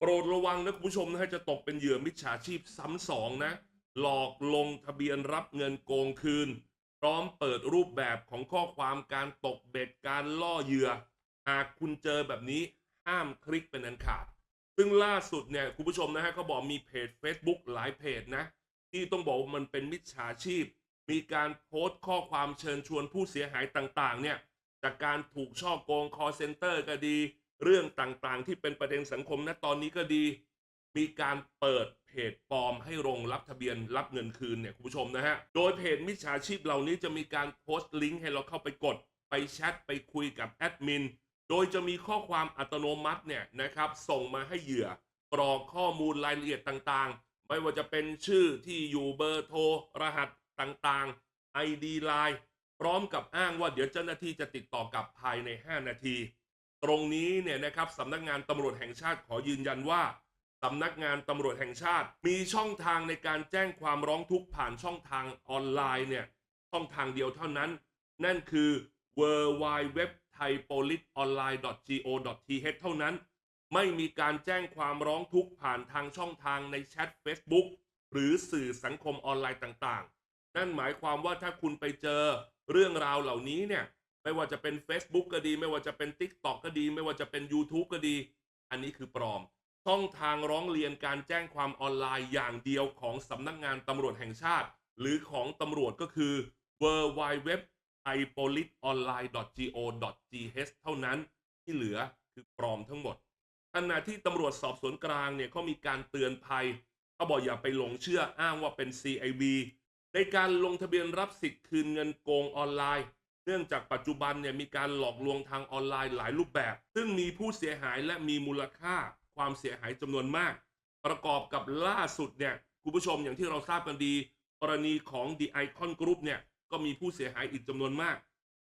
โปรดระวังนะคุณผู้ชมนะฮะจะตกเป็นเหยื่อมิจฉาชีพซ้ำสองนะ หลอกลงทะเบียนรับเงินโกงคืน พร้อมเปิดรูปแบบของข้อความการตกเบ็ดการล่อเหยื่อ หากคุณเจอแบบนี้ห้ามคลิกเป็นอันขาด ซึ่งล่าสุดเนี่ยคุณผู้ชมนะฮะเขาบอกมีเพจ Facebook หลายเพจนะ ที่ต้องบอกว่ามันเป็นมิจฉาชีพ มีการโพสต์ข้อความเชิญชวนผู้เสียหายต่างๆเนี่ยจากการถูกช่อโกง call center ก็ดี เรื่องต่างๆ ที่เป็นประเด็นสังคมณตอนนี้ก็ดี มีการเปิดเพจปลอมให้ลงรับทะเบียนรับเงินคืนเนี่ยคุณผู้ชมนะฮะ โดยเพจมิจฉาชีพเหล่านี้จะมีการโพสต์ลิงก์ให้เราเข้าไปกด ไปแชทไปคุยกับแอดมิน โดยจะมีข้อความอัตโนมัติเนี่ยนะครับส่งมาให้เหยื่อกรอกข้อมูลรายละเอียดต่างๆ ไม่ว่าจะเป็นชื่อที่อยู่เบอร์โทร รหัสต่างๆ ID Line พร้อมกับอ้างว่าเดี๋ยวเจ้าหน้าที่จะติดต่อกลับภายใน 5 นาที ตรงนี้เนี่ยนะครับสำนักงานตำรวจแห่งชาติขอยืนยันว่าสำนักงานตำรวจแห่งชาติ มีช่องทางในการแจ้งความร้องทุกข์ผ่านช่องทางออนไลน์เนี่ยช่องทางเดียวเท่านั้น นั่นคือ w w w t h a i p o l i c e o n l i n e g o t h เท่านั้น ไม่มีการแจ้งความร้องทุกข์ผ่านทางช่องทางในแชท Facebook หรือสื่อสังคมออนไลน์ต่างๆ นั่นหมายความว่าถ้าคุณไปเจอเรื่องราวเหล่านี้เนี่ย ไม่ว่าจะเป็น Facebook ก็ดี ไม่ว่าจะเป็น TikTok ก็ดี ไม่ว่าจะเป็น YouTube ก็ดี อันนี้คือปลอม ช่องทางร้องเรียนการแจ้งความออนไลน์อย่างเดียวของสำนักงานตำรวจแห่งชาติ หรือของตำรวจก็คือ w w w i p o l i c e o n l i n e g o t h เท่านั้นที่เหลือคือปลอมทั้งหมดขณะที่ตำรวจสอบสวนกลางเนี่ยเขามีการเตือนภัยเขาบอกอย่าไปหลงเชื่ออ้างว่าเป็น CIB ในการลงทะเบียนรับสิทธิ์คืนเงินโกงออนไลน์ เนื่องจากปัจจุบันเนี่ยมีการหลอกลวงทางออนไลน์หลายรูปแบบ ซึ่งมีผู้เสียหายและมีมูลค่าความเสียหายจำนวนมาก ประกอบกับล่าสุดเนี่ยคุณผู้ชมอย่างที่เราทราบกันดี กรณีของ The Icon Group เนี่ยก็มีผู้เสียหายอีกจำนวนมาก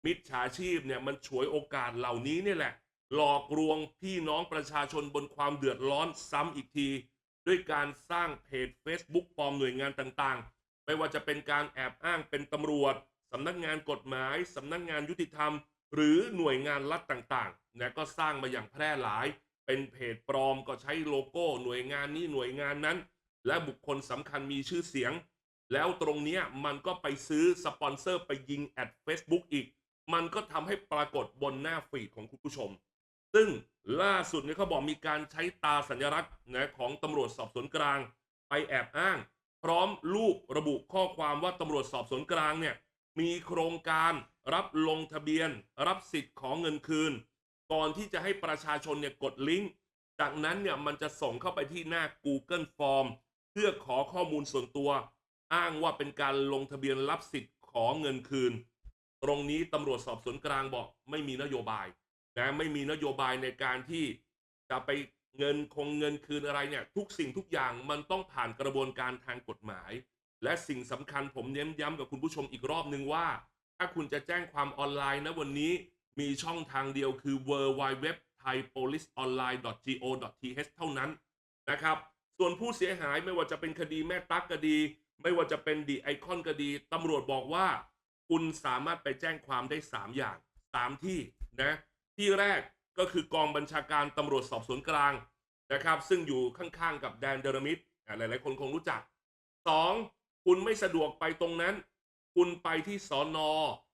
มิจฉาชีพเนี่ยมันฉวยโอกาสเหล่านี้เนี่ยแหละ หลอกลวงพี่น้องประชาชนบนความเดือดร้อนซ้ำอีกที ด้วยการสร้างเพจ Facebook ปลอมหน่วยงานต่างๆ ไม่ว่าจะเป็นการแอบอ้างเป็นตำรวจ สำนักงานกฎหมาย สำนักงานยุติธรรม หรือหน่วยงานรัฐต่างๆนะก็สร้างมาอย่างแพร่หลาย เป็นเพจปลอมก็ใช้โลโก้หน่วยงานนี้หน่วยงานนั้น และบุคคลสำคัญมีชื่อเสียง แล้วตรงนี้มันก็ไปซื้อสปอนเซอร์ไปยิงแอด Facebook อีก มันก็ทำให้ปรากฏบนหน้าฟีดของคุณผู้ชม ซึ่งล่าสุดเนี่ยเขาบอกมีการใช้ตาสัญลักษณ์นะของตำรวจสอบสวนกลาง ไปแอบอ้าง พร้อมรูประบุข้อความว่าตำรวจสอบสวนกลางเนี่ย มีโครงการรับลงทะเบียน รับสิทธิ์ของเงินคืน ก่อนที่จะให้ประชาชนเนี่ยกดลิงก์จากนั้นเนี่ยมันจะส่งเข้าไปที่หน้า Google Form เพื่อขอข้อมูลส่วนตัว อ้างว่าเป็นการลงทะเบียนรับสิทธิ์ขอเงินคืน ตรงนี้ตำรวจสอบสวนกลางบอกไม่มีนโยบายนะไม่มีนโยบายในการที่จะไปเงินคงเงินคืนอะไรเนี่ยทุกสิ่งทุกอย่างมันต้องผ่านกระบวนการทางกฎหมาย และสิ่งสำคัญผมเน้นย้ำกับคุณผู้ชมอีกรอบนึงว่า ถ้าคุณจะแจ้งความออนไลน์นะวันนี้มีช่องทางเดียวคือ w w w t h a i p o l i c e o n l i n e g o t h เท่านั้นนะครับ ส่วนผู้เสียหายไม่ว่าจะเป็นคดีแม่ตั๊กก็ดี ไม่ว่าจะเป็นดีไอคอนก็ดีตำรวจบอกว่า คุณสามารถไปแจ้งความได้ 3 อย่าง 3 ที่นะ ที่แรกก็คือกองบัญชาการตำรวจสอบสวนกลางนะครับ ซึ่งอยู่ข้างๆกับแดนเดรมิดหลายๆคนคงรู้จัก 2. คุณไม่สะดวกไปตรงนั้น คุณไปที่สอนอ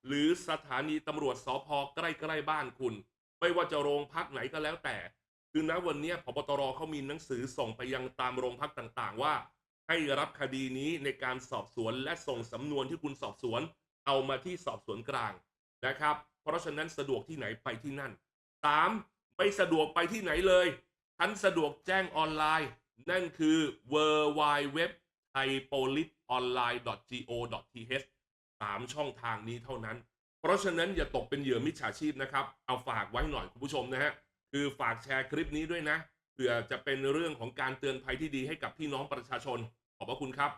หรือสถานีตำรวจสพใกล้ๆบ้านคุณ ไม่ว่าจะโรงพักไหนก็แล้วแต่ คือณวันนี้พบตรเขามีหนังสือส่งไปยังตามโรงพักต่างๆ ว่า ให้รับคดีนี้ในการสอบสวนและส่งสำนวนที่คุณสอบสวน เอามาที่สอบสวนกลางนะครับ เพราะฉะนั้นสะดวกที่ไหนไปที่นั่น 3. ไม่สะดวกไปที่ไหนเลยท่านสะดวกแจ้งออนไลน์ นั่นคือ w w w thaipolitonline.go.th สามช่องทางนี้เท่านั้น เพราะฉะนั้นอย่าตกเป็นเหยื่อมิจฉาชีพนะครับ เอาฝากไว้หน่อยคุณผู้ชมนะฮะ คือฝากแชร์คลิปนี้ด้วยนะ เผื่อจะเป็นเรื่องของการเตือนภัยที่ดีให้กับพี่น้องประชาชน ขอบพระคุณครับ